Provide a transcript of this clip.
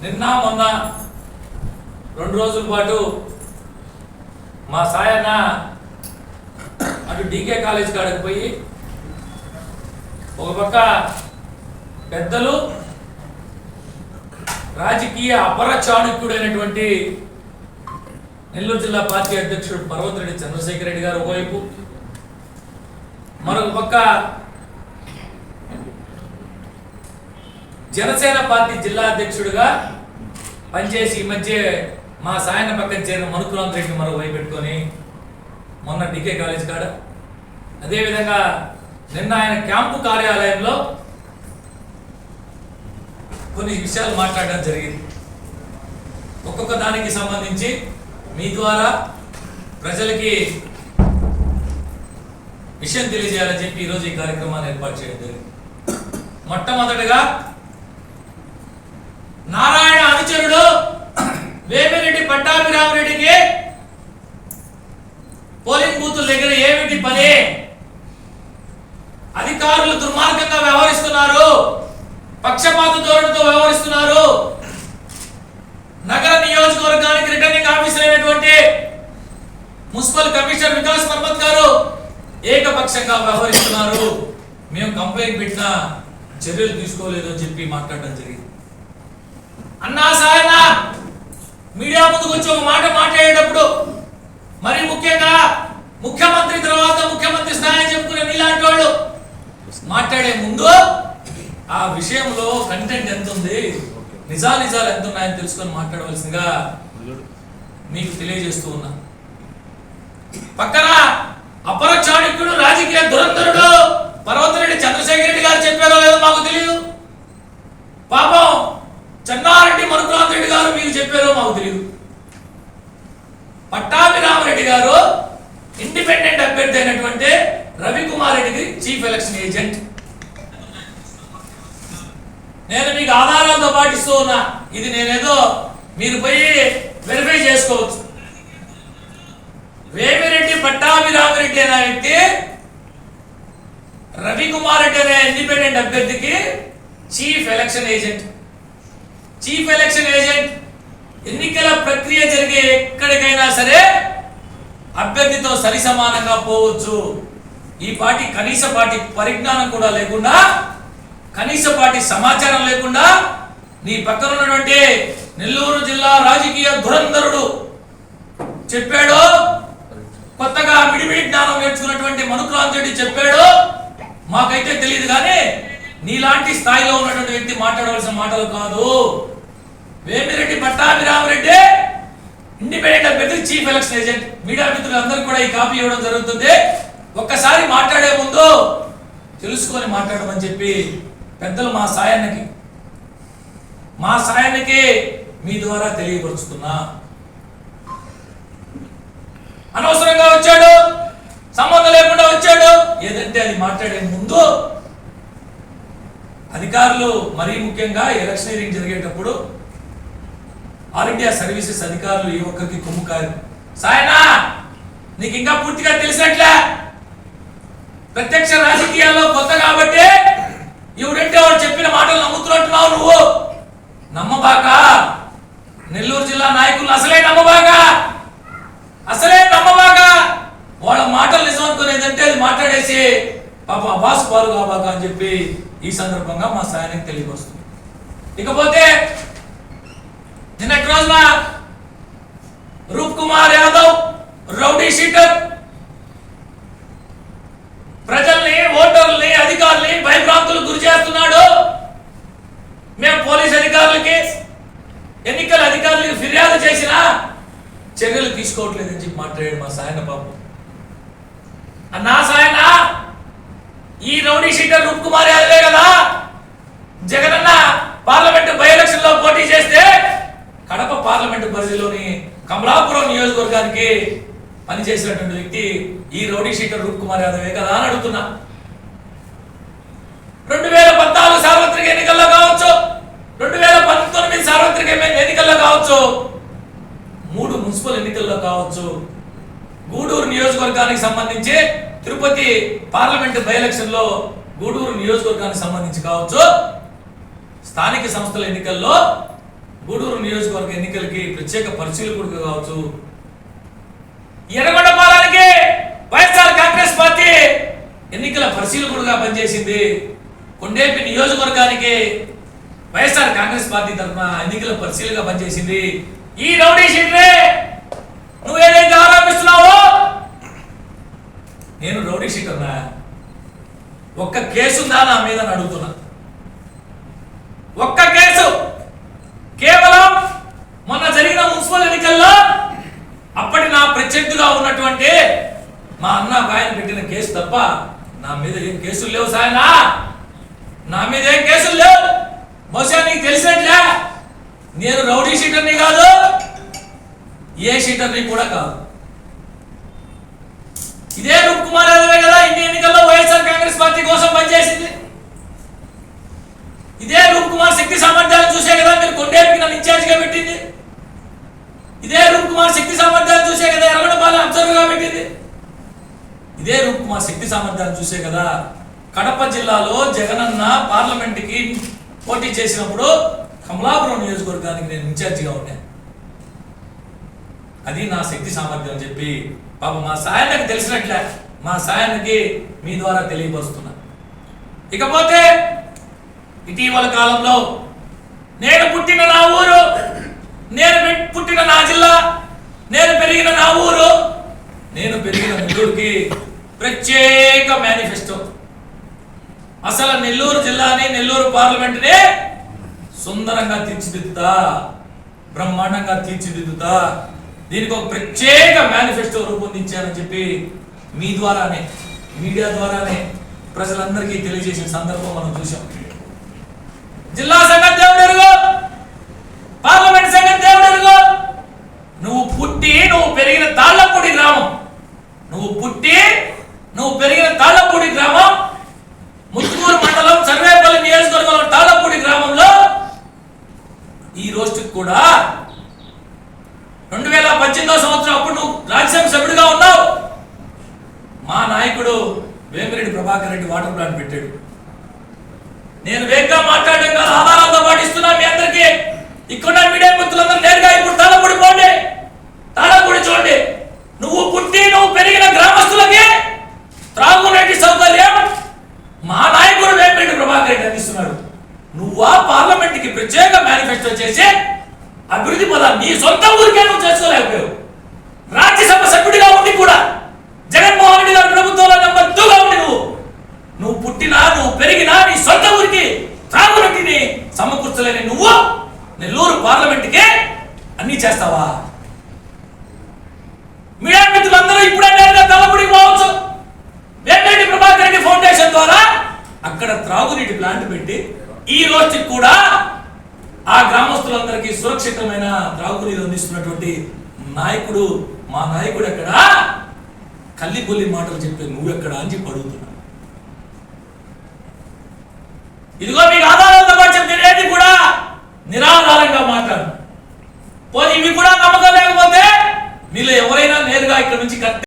నిన్న మొన్న రెండు రోజుల పాటు మా సాయన్న అటు డీకే కాలేజ్ కాడికి పోయి ఒక పక్క పెద్దలు రాజకీయ అపర చాణక్యుడైనటువంటి నెల్లూరు జిల్లా పార్టీ అధ్యక్షుడు పర్వతరెడ్డి చంద్రశేఖర్ రెడ్డి గారు ఒకవైపు మరొక పక్క జనసేన పార్టీ జిల్లా అధ్యక్షుడిగా పనిచేసి ఈ మధ్య మా సాయన పక్కన చేరిన మనుకురామ్ రెడ్డి మరో పెట్టుకొని మొన్న డికే కాలేజ్ కాడ. అదేవిధంగా నిన్న ఆయన క్యాంపు కార్యాలయంలో కొన్ని విషయాలు మాట్లాడడం జరిగింది. ఒక్కొక్క దానికి సంబంధించి మీ ద్వారా ప్రజలకి విషయం తెలియజేయాలని చెప్పి ఈరోజు ఈ కార్యక్రమాన్ని ఏర్పాటు చేయడం జరిగింది. మొట్టమొదటిగా నారాయణ అనుచరుడు వేమిరెడ్డి పట్టాభిరామరెడ్డికి పోలింగ్ బూతుల దగ్గర ఏమిటి పని? అధికారులు దుర్మార్గంగా వ్యవహరిస్తున్నారు. పక్షపాత ధోరణితో వ్యవహరిస్తున్నారు. నగర నియోజకవర్గానికి రిటర్నింగ్ ఆఫీసర్ అయినటువంటి మున్సిపల్ కమిషనర్ వికాస్ పర్వత్ గారు ఏకపక్షంగా వ్యవహరిస్తున్నారు. మేము కంప్లైంట్ పెట్టినా చర్యలు తీసుకోలేదు అని చెప్పి మాట్లాడడం జరిగింది. అన్నా సాయన మీడియా ముందుకు వచ్చి ఒక మాట మాట్లాడేటప్పుడు మరి ముఖ్యంగా ముఖ్యమంత్రి తర్వాత ముఖ్యమంత్రి స్థాయి చెప్పుకునే నీలాంటి వాళ్ళు మాట్లాడే ముందు ఆ విషయంలో కంటెంట్ ఎంత ఉంది నిజా నిజాలు ఎంత ఉన్నాయని తెలుసుకొని మాట్లాడవలసిందిగా మీకు తెలియజేస్తూ ఉన్నా. పక్కన అపర చాణక్యుడు రాజకీయ దురంధరుడు పర్వతరెడ్డి చంద్రశేఖర రెడ్డి గారు చెప్పారో లేదో మాకు తెలియదు పాపం చెన్నారెడ్డి మనుకులాంత్ రెడ్డి గారు మీకు చెప్పారో మాకు తెలియదు పట్టాభిరామరెడ్డి గారు ఇండిపెండెంట్ అభ్యర్థి అయినటువంటి రవికుమార్ రెడ్డికి చీఫ్ ఎలక్షన్ ఏజెంట్ నేను మీకు ఆధారాలతో పాటిస్తూ ఉన్నా. ఇది నేనేదో మీరు పోయి వెరిఫై చేసుకోవచ్చు. వేమిరెడ్డి పట్టాభిరామిరెడ్డి అనే వ్యక్తి రవికుమార్ రెడ్డి అనే ఇండిపెండెంట్ అభ్యర్థికి chief election agent chief election agent ఎన్నికల ప్రక్రియ జరిగే ఎక్కడికైనా సరే అభ్యర్థితో సరి సమానంగా పోవచ్చు. ఈ పార్టీ కనీస పార్టీ పరిజ్ఞానం కూడా లేకుండా కనీస పార్టీ సమాచారం లేకుండా నీ పక్కన ఉన్నటువంటి నెల్లూరు జిల్లా రాజకీయ ధురంధరుడు చెప్పాడు. కొత్తగా మిడిమిడి జ్ఞానం నేర్చుకున్నటువంటి మనుక్రాంతుడి రెడ్డి చెప్పాడు. మాకైతే తెలియదు కానీ నీలాంటి స్థాయిలో ఉన్నటువంటి వ్యక్తి మాట్లాడవలసిన మాటలు కాదు. Vemireddy Pattabhiramareddy independent chief election agent media అందరూ కూడా ఈ కాపీ ఇవ్వడం జరుగుతుంది. ఒక్కసారి మాట్లాడే ముందు తెలుసుకొని మాట్లాడమని చెప్పి పెద్దలు మా సాయానికి మా సాయానికి మీ ద్వారా తెలియపరుచుతున్నా అనవసరంగా వచ్చాడు సంబంధం లేకుండా వచ్చాడు. ఏదంటే అది మాట్లాడే ముందు అధికారులు మరీ ముఖ్యంగా ఎలక్షనీరింగ్ జరిగేటప్పుడు ఆల్ ఇండియా సర్వీసెస్ అధికారులు ఏ ఒక్కరికి కొమ్ము సాయనా! నీకు ఇంకా పూర్తిగా తెలిసినట్లే. ప్రత్యక్ష రాజకీయాల్లో కొత్త కాబట్టి ఎవరంటే వాడు చెప్పిన మాటలు నమ్ముతున్నట్టున్నావు నువ్వు. నమ్మబాక. నెల్లూరు జిల్లా నాయకులు అసలే నమ్మబాక. అసలే నమ్మబాక. వాళ్ళ మాటలు నిజం అనుకునేదంటే అది మాట్లాడేసి పాప అబాస్ పాలు కాబాక అని చెప్పి ఈ సందర్భంగా మా సాయానికి తెలియవస్తుంది ఇకపోతే నిన్నటి రోజున రూప్ కుమార్ యాదవ్ రౌడీ షీటర్. ప్రజల్ని ఓటర్లని అధికారుల్ని భయభ్రాంతులు గురి చేస్తున్నాడు. మేము పోలీస్ అధికారులకి ఎన్నికల అధికారులకి ఫిర్యాదు చేసినా చర్యలు తీసుకోవట్లేదని చెప్పి మాట్లాడాడు మా సాయన బాబు. అన్నా సాయన ఈ రౌడీ షీటర్ రూప్ కుమార్ యాదవే కదా జగనన్న పార్లమెంట్ బై ఎలక్షన్లో పోటీ చేస్తే కడప పార్లమెంట్ పరిధిలోని కమలాపురం పని పనిచేసినటువంటి వ్యక్తి ఈ రౌడీ షీటర్ రూప్ కుమార్ యాదవే కదా అని అడుగుతున్నా. రెండు వేల పద్నాలుగు సార్వత్రిక ఎన్నికల్లో కావచ్చు. రెండు వేల పంతొమ్మిది సార్వత్రిక ఎన్నికల్లో కావచ్చు. మూడు మున్సిపల్ ఎన్నికల్లో కావచ్చు. గూడూరు నియోజకవర్గానికి సంబంధించి తిరుపతి పార్లమెంట్ బై ఎలక్షన్లో గూడూరు నియోజకవర్గానికి సంబంధించి కావచ్చు. స్థానిక సంస్థల ఎన్నికల్లో గూడూరు నియోజకవర్గ ఎన్నికలకి ప్రత్యేక పరిశీలకుడిగా కావచ్చు. ఎర్రగొండపాలెంకి వైఎస్ఆర్ కాంగ్రెస్ పార్టీ ఎన్నికల పరిశీలకుడుగా పనిచేసింది. కొండేపి నియోజకవర్గానికి వైఎస్ఆర్ కాంగ్రెస్ పార్టీ తరఫున ఎన్నికల పరిశీలనగా పనిచేసింది. ఈ రౌడీ షీట్రే నువ్వు ఏదైతే ఆరోపిస్తున్నావో? నేను రౌడీ షీట్ అన్నా. ఒక్క కేసు ఉందా నా మీద అడుగుతున్నా. ఒక్క కేసు కేవలం మొన్న జరిగిన మున్సిపల్ ఎన్నికల్లో అప్పటి ప్రత్యర్థిగా ఉన్నటువంటి మా అన్న ఆయన పెట్టిన కేసు తప్ప నా మీద ఏం కేసులు లేవు సాయనా. నా మీద ఏం కేసులు లేవు. బహుశా నీకు తెలిసినట్లే. నేను రౌడీ షీటర్ని కాదు ఏ షీటర్ని కూడా కాదు. ఇదే రూప్ కుమార్ యాదవే కదా ఇన్ని ఎన్నికల్లో వైఎస్ఆర్ కాంగ్రెస్ పార్టీ కోసం పనిచేసింది. ఇదే రూప్ కుమార్ శక్తి సామర్థ్యాలు చూసే కదా మీరు కొండేపికి నన్ను ఇన్ఛార్జిగా పెట్టింది. ఇదే రూప్ కుమార్ శక్తి సామర్థ్యాలు చూసే కదా ఎర్రగొండపాలెం అబ్జర్వ్గా పెట్టింది ఇదే. రూప్ కుమార్ శక్తి సామర్థ్యాలు చూసే కదా కడప జిల్లాలో జగనన్న పార్లమెంట్కి పోటీ చేసినప్పుడు కమలాపురం నియోజకవర్గానికి నేను ఇన్ఛార్జిగా ఉన్నాను అది నా శక్తి సామర్థ్యం అని చెప్పి పాప మా సాయానికి తెలిసినట్లే. మా సాయానికి మీ ద్వారా తెలియపరుస్తున్నా. ఇకపోతే ఇటీవల కాలంలో నేను పుట్టిన నా ఊరు నేను పుట్టిన నా జిల్లా నేను పెరిగిన నా ఊరు నేను పెరిగిన నెల్లూరుకి ప్రత్యేక మేనిఫెస్టో. అసలు నెల్లూరు జిల్లాని నెల్లూరు పార్లమెంటుని సుందరంగా తీర్చిదిద్దుతా బ్రహ్మాండంగా తీర్చిదిద్దుతా దీనికి ఒక ప్రత్యేక మేనిఫెస్టో రూపొందించానని చెప్పి మీ ద్వారానే మీడియా ద్వారానే ప్రజలందరికీ తెలియజేసిన సందర్భం మనం చూసాం జిల్లా సంఘ దేవుడు ఎరుగు పార్లమెంట్ సంగతి దేవుడు ఎరుగు నువ్వు పుట్టి నువ్వు పెరిగిన తాళ్ళపూడి గ్రామం నువ్వు పుట్టి నువ్వు పెరిగిన తాళ్ళపూడి గ్రామం ముత్తుకూరు మండలం సర్వేపల్లి నియోజకవర్గంలో తాళ్ళపూడి గ్రామంలో ఈ రోజుకి కూడా రెండు వేల పద్దెనిమిదో సంవత్సరం అప్పుడు నువ్వు రాజ్యసభ సభ్యుడిగా ఉన్నావు. మా నాయకుడు వేమిరెడ్డి ప్రభాకర్ రెడ్డి వాటర్ ప్లాంట్ పెట్టాడు. నేను వేగంగా మాట్లాడడం కాదు ఆధారాలతో పాటు ఇస్తున్నా మీ అందరికీ ఇక్కడ మీడియా మిత్రులందరూ నేరుగా ఇప్పుడు తాళపూడి పోండి తాళపూడి చూడండి నువ్వు పుట్టి నువ్వు పెరిగిన గ్రామస్తులకి త్రాగునీటి సౌకర్యం మా నాయకుడు వేమిరెడ్డి ప్రభాకర్ రెడ్డి అందిస్తున్నాడు నువ్వా పార్లమెంట్కి ప్రత్యేక మేనిఫెస్టో చేసి అభివృద్ధి పదాలు నీ సొంత ఊరికే నువ్వు చేసుకోలేకపోయావు. రాజ్యసభ సభ్యుడిగా ఉండి కూడా జగన్మోహన్ రెడ్డి గారి ప్రభుత్వంలో నెంబర్ టూగా ఉండి నువ్వు. నువ్వు పుట్టినా నువ్వు పెరిగినా నీ సొంత ఊరికి త్రాగునీటిని సమకూర్చలేని నువ్వు నెల్లూరు పార్లమెంట్కే అన్ని చేస్తావా? మీడియా మిత్రులందరూ ఇప్పుడే నేరుగా తలపుడి పోవచ్చు. వేమిరెడ్డి ప్రభాకర్ రెడ్డి ఫౌండేషన్ ద్వారా అక్కడ త్రాగునీటి ప్లాంట్ పెట్టి ఈ రోజుకి కూడా ఆ గ్రామస్తులందరికీ సురక్షితమైన త్రాగునీరు అందిస్తున్నటువంటి నాయకుడు మా నాయకుడు ఎక్కడ? కల్లిబొల్లి మాటలు చెప్పే నువ్వెక్కడా అని చెప్పి అడుగుతున్నా. ఇదిగో మీకు ఆధారాలతో పాటు తినేది కూడా నిరాధారంగా మాట్లాడు. పోనీ ఇవి కూడా నమ్మకం లేకపోతే మీలో ఎవరైనా నేరుగా ఇక్కడ నుంచి కట్